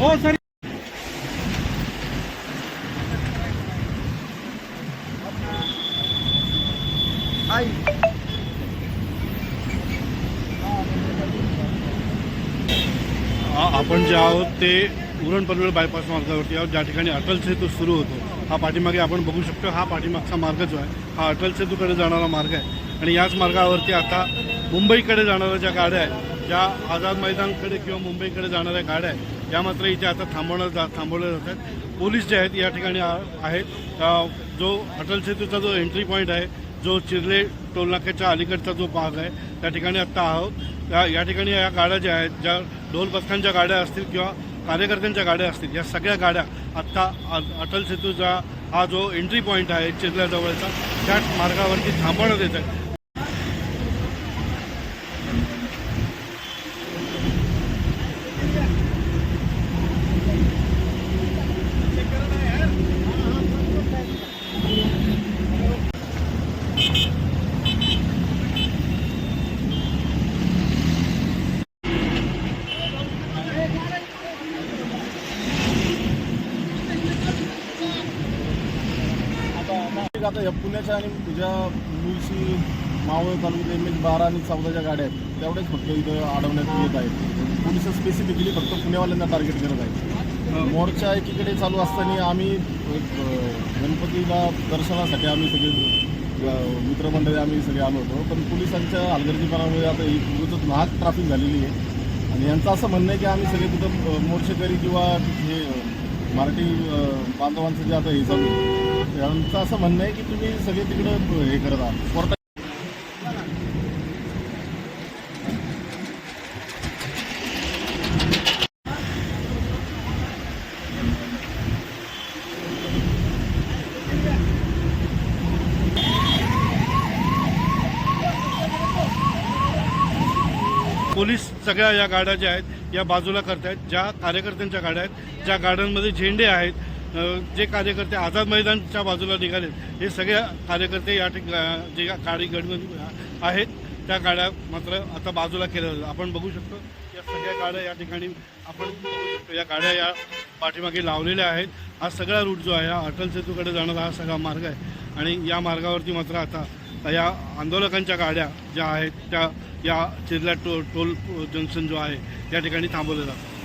हो सर आपण जे आहोत ते उरण पनवेल बायपास मार्गावरती आहोत. ज्या ठिकाणी अटल सेतू सुरू होतो हा पाठीमागे आपण बघू शकतो हा पाठीमागचा मार्ग जो आहे हा अटल सेतूकडे जाणारा मार्ग आहे. आणि याच मार्गावरती आता मुंबईकडे जाणाऱ्या ज्या गाड्या आहेत ज्या आझाद मैदानकडे किंवा मुंबईकडे जाणाऱ्या गाड्या आहेत या मात्र इथे आता थांबवलं जा थांबवल्या जातात पोलीस जे आहेत या ठिकाणी आहेत. जो अटल सेतूचा जो एंट्री पॉईंट आहे जो चिरले टोलनाक्याच्या अलीकडचा जो भाग आहे त्या ठिकाणी आत्ता आहोत. या या ठिकाणी या गाड्या ज्या आहेत ज्या ढोल पथकांच्या गाड्या असतील किंवा कार्यकर्त्यांच्या गाड्या असतील या सगळ्या गाड्या आत्ता अटल सेतूचा हा जो एंट्री पॉईंट आहे चिरल्याजवळचा त्या मार्गावरती थांबवण्यात येत आहे आता या पुण्याच्या आणि तुझ्या मुळशी मावळ तालुक्यात एम एच बारा आणि चौदाच्या गाड्या आहेत तेवढ्याच फक्त इथं अडवण्यात येत आहेत. पोलीस स्पेसिफिकली फक्त पुण्यावाल्यांना टार्गेट करत आहेत. मोर्चा एकीकडे चालू असताना आम्ही एक, गणपतीला दर्शनासाठी आम्ही सगळे मित्रमंडळी आम्ही सगळे आलो होतो. पण पोलिसांच्या हलगर्जीपणामुळे आता ही उगाचच महाग ट्रॅफिक झालेली आहे. आणि यांचं असं म्हणणं आहे की आम्ही सगळे तिथं मोर्चेकरी किंवा हे मराठी बांधवांचं जे आता हे चालू आहे यांचं असं म्हणणं आहे की तुम्ही सगळे तिकडं हे करत आहात. पोलीस सगळ्या या गाड्या ज्या आहेत या बाजूला करतायत. ज्या कार्यकर्त्यांच्या गाड्या आहेत ज्या गाड्यांमध्ये झेंडे आहेत जे कार्यकर्ते आझाद मैदानच्या बाजूला निघालेत हे सगळ्या कार्यकर्ते या ठिका जे गाडी गडमध्ये आहेत त्या गाड्या मात्र आता बाजूला केल्या जातात. आपण बघू शकतो या सगळ्या गाड्या या ठिकाणी आपण या गाड्या या पाठीमागे लावलेल्या आहेत. हा सगळा रूट जो आहे हा अटल सेतूकडे जाणारा हा सगळा मार्ग आहे. आणि या मार्गावरती मात्र आता या आंदोलकांच्या गाड्या ज्या आहेत त्या या चिरला टो टोल जंक्शन जो आहे या ठिकाणी थांबवलं जातात